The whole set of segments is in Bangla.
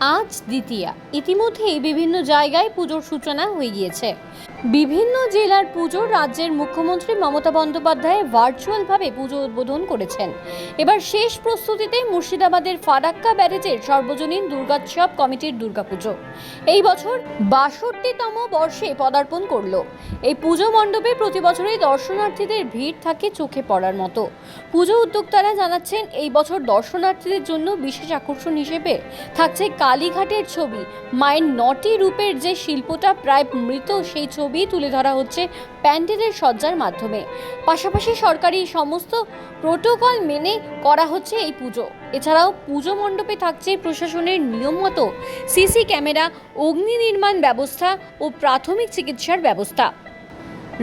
আজ দ্বিতীয়া। ইতিমধ্যেই বিভিন্ন জায়গায় পুজোর সূচনা হয়ে গিয়েছে। বিভিন্ন জেলার পুজো রাজ্যের মুখ্যমন্ত্রী মমতা বন্দ্যোপাধ্যায় ভার্চুয়ালভাবে পুজো উদ্বোধন করেছেন। এবার শেষ প্রস্তুতিতে মুর্শিদাবাদের ফারাক্কা ব্যারেজের সর্বজনীন দুর্গোৎসব কমিটির দুর্গাপুজো। এই বছর বাষট্টিতম বর্ষে পদার্পণ করল। এই পুজো মণ্ডপে প্রতি বছরই দর্শনার্থীদের ভিড় থাকে চোখে পড়ার মতো। পুজো উদ্যোক্তারা জানাচ্ছেন, এই বছর দর্শনার্থীদের জন্য বিশেষ আকর্ষণ হিসেবে থাকছে কালীঘাটের ছবি। মায়ের নটি রূপের যে শিল্পটা প্রায় মৃত, সেই ছবি তুলে ধরা হচ্ছে প্যান্ডেলের সজ্জার মাধ্যমে। পাশাপাশি সরকারি সমস্ত প্রোটোকল মেনে করা হচ্ছে এই পুজো। এছাড়াও পুজো মণ্ডপে থাকছে প্রশাসনের নিয়ম মতো সিসি ক্যামেরা, অগ্নি নির্মাণ ব্যবস্থা ও প্রাথমিক চিকিৎসার ব্যবস্থা।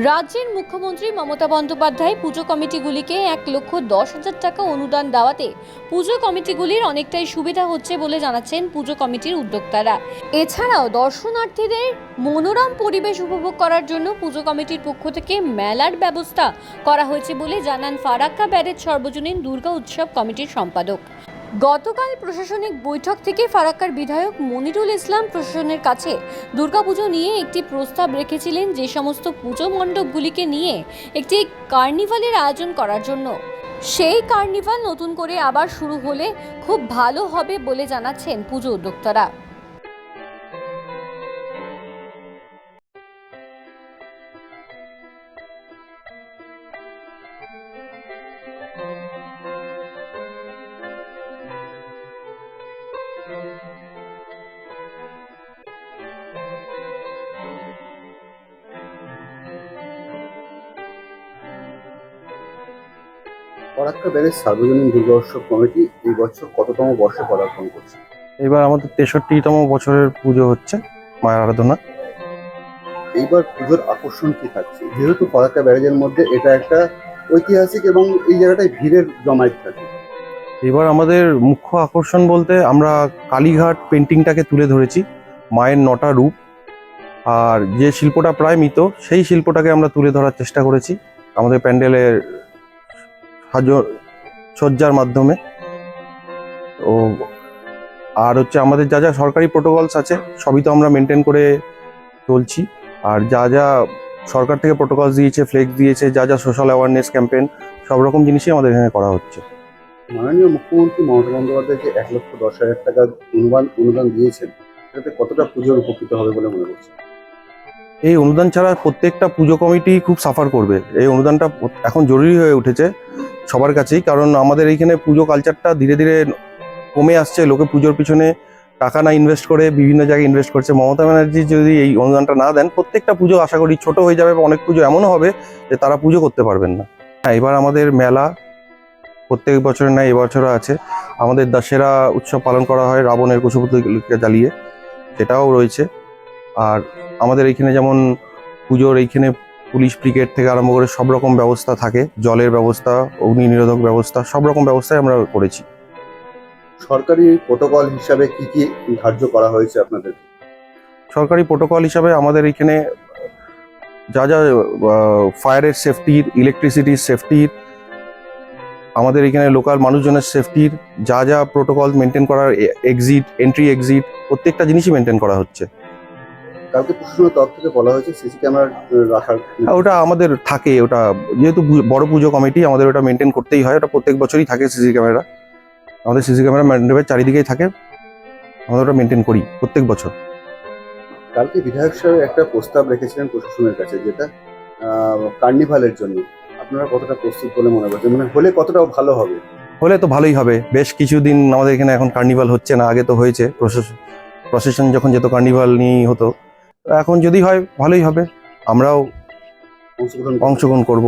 রাজ্যের মুখ্যমন্ত্রী মমতা বন্দ্যোপাধ্যায় পুজো কমিটিগুলিকে এক লক্ষ দশ হাজার টাকা অনুদান দেওয়াতে পুজো কমিটিগুলির অনেকটাই সুবিধা হচ্ছে বলে জানাচ্ছেন পুজো কমিটির উদ্যোক্তারা। এছাড়াও দর্শনার্থীদের মনোরম পরিবেশ উপভোগ করার জন্য পুজো কমিটির পক্ষ থেকে মেলার ব্যবস্থা করা হয়েছে বলে জানান ফারাক্কা ব্যারেজ সর্বজনীন দুর্গা উৎসব কমিটির সম্পাদক। গতকাল প্রশাসনিক বৈঠক থেকে ফারাক্কার বিধায়ক মনিরুল ইসলাম প্রশাসনের কাছে দুর্গাপুজো নিয়ে একটি প্রস্তাব রেখেছিলেন যে সমস্ত পুজো মণ্ডপগুলিকে নিয়ে একটি কার্নিভালের আয়োজন করার জন্য। সেই কার্নিভাল নতুন করে আবার শুরু হলে খুব ভালো হবে বলে জানাচ্ছেন পুজো উদ্যোক্তারা। ফরাক্কা ব্যারেজ সার্বজনীন দুর্গা উৎসব কমিটি এই বছর কততম বর্ষে পদার্পণ করছে? এবার আমাদের তেষট্টিতম বছরের পুজো হচ্ছে মায়ের আরাধনা। এইবার পুজোর আকর্ষণ কি থাকছে? যেহেতু ফরাক্কা ব্যারেজের মধ্যে এটা একটা ঐতিহাসিক এবং এই জায়গাটায় ভিড়ের জমায়েত থাকে। এবার আমাদের মুখ্য আকর্ষণ বলতে আমরা কালীঘাট পেন্টিংটাকে তুলে ধরেছি মায়ের নটা রূপ। আর যে শিল্পটা প্রায় মৃত সেই শিল্পটাকে আমরা তুলে ধরার চেষ্টা করেছি। আমাদের প্যান্ডেলের সাজ সজ্জার মাধ্যমে। ও আর হচ্ছে আমাদের যা যা সরকারি প্রোটোকলস আছে সবই তো আমরা মেনটেন করে চলছি। আর যা যা সরকার থেকে প্রোটোকলস দিয়েছে ফ্লেক্স দিয়েছে যা যা সোশ্যাল অ্যাওয়ারনেস ক্যাম্পেন সব রকম জিনিসই আমাদের এখানে করা হচ্ছে। মাননীয় মুখ্যমন্ত্রী মমতা বন্দ্যোপাধ্যায় যে এক লক্ষ দশ হাজার টাকা অনুদান অনুদান দিয়েছেন। সেটাতে কতটা পুজোর উপকৃত হবে বলে মনে করছে এই অনুদান ছাড়া প্রত্যেকটা পুজো কমিটি খুব সাফার করবে। এই অনুদানটা এখন জরুরি হয়ে উঠেছে। সবার কাছেই, কারণ আমাদের এইখানে পুজো কালচারটা ধীরে ধীরে কমে আসছে, লোকে পুজোর পিছনে টাকা না ইনভেস্ট করে, বিভিন্ন জায়গায় ইনভেস্ট করছে। মমতা ব্যানার্জি যদি এই অনুদানটা না দেন, প্রত্যেকটা পুজো আশা করি ছোট হয়ে যাবে বা অনেক পুজো এমনও হবে যে তারা পুজো করতে পারবেন না। হ্যাঁ এবার আমাদের মেলা প্রত্যেক বছরের ন্যায় এবছরও আছে। আমাদের দশেরা উৎসব পালন করা হয় রাবণের কুশপুতলিকা জ্বালিয়ে, সেটাও রয়েছে। আর আমাদের এইখানে যেমন পুজোর এইখানে পুলিশ ব্রিগেড থেকে আরম্ভ করে সব রকম ব্যবস্থা থাকে জলের ব্যবস্থা অগ্নি নিরোধক ব্যবস্থা সব রকম ব্যবস্থাই আমরা করেছি। সরকারি প্রোটোকল হিসাবে কি কি ধার্য করা হয়েছে আপনাদের? সরকারি প্রোটোকল হিসাবে আমাদের এখানে যা যা ফায়ারের সেফটির ইলেকট্রিসিটির সেফটির আমাদের এখানে লোকাল মানুষজনের সেফটির যা যা প্রোটোকল মেনটেন করার এক্সিট এন্ট্রি এক্সিট প্রত্যেকটা জিনিসই মেনটেন করা হচ্ছে। কালকে প্রশাসনের তরফ থেকে বলা হয়েছে সিসি ক্যামেরা রাখার আর ওটা আমাদের থাকে ওটা যেহেতু বড় পুজো কমিটি আমাদের ওটা মেনটেন করতেই হয় ওটা প্রত্যেক বছরই থাকে সিসি ক্যামেরা। আমাদের সিসি ক্যামেরা মণ্ডপের চারিদিকেই থাকে আমাদের ওটা মেনটেন করি প্রত্যেক বছর। কালকে বিধায়ক সাহেব একটা প্রস্তাব রেখেছিলেন প্রশাসনের কাছে যেটা কার্নিভালের জন্য। আপনারা কতটা প্রস্তুত বলে মনে করছেন? মানে হলে কতটা ভালো হবে? হলে তো ভালোই হবে। বেশ কিছুদিন আমাদের এখানে এখন কার্নিভাল হচ্ছে না আগে তো হয়েছে। প্রশাসন প্রশাসন যখন যেত কার্নিভাল নিয়েই হতো এখন যদি হয় ভালোই হবে। আমরাও অংশগ্রহণ করব?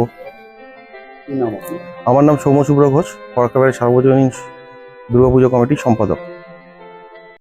আমার নাম সৌম্য সুব্র ঘোষ সরকারের সার্বজনীন দুর্গাপুজো কমিটির সম্পাদক।